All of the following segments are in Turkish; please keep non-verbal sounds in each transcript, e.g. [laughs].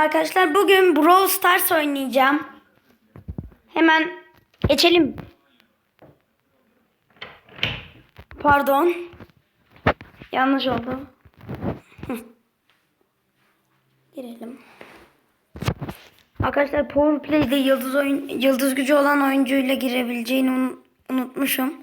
arkadaşlar. Bugün Brawl Stars oynayacağım. Hemen geçelim. Pardon. Yanlış oldu. [laughs] Girelim. Arkadaşlar Power Play'de yıldız oyun yıldız gücü olan oyuncuyla girebileceğini un- unutmuşum.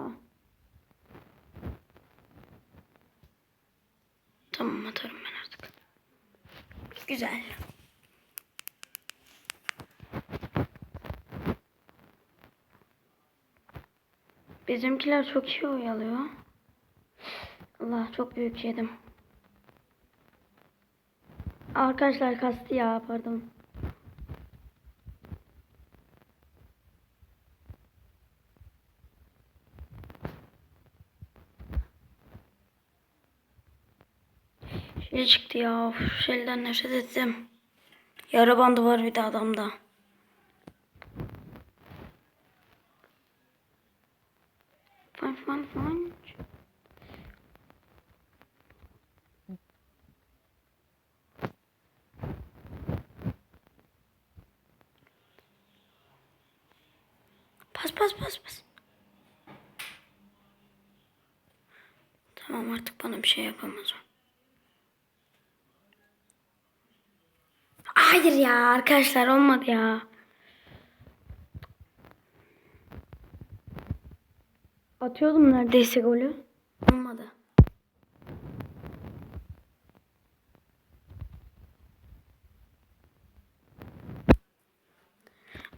Eyvah. Tamam atarım ben artık. Güzel. Bizimkiler çok iyi oyalıyor. Allah çok büyük yedim. Arkadaşlar kastı ya pardon. Şey çıktı ya. Şeyden nefret ettim. Yara bandı var bir de adamda. Fun fun fun. Pas pas pas pas. Tamam artık bana bir şey yapamaz o. Hayır ya arkadaşlar olmadı ya. Atıyordum neredeyse golü. Olmadı.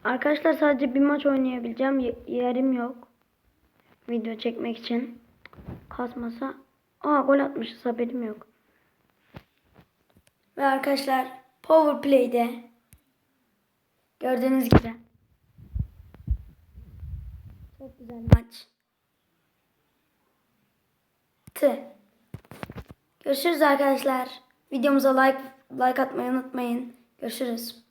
Arkadaşlar sadece bir maç oynayabileceğim. Ye- Yerim yok. Video çekmek için. Kasmasa. Aa gol atmışız haberim yok. Ve arkadaşlar Power Play'de gördüğünüz gibi çok güzel maç. Tı. Görüşürüz arkadaşlar. Videomuza like like atmayı unutmayın. Görüşürüz.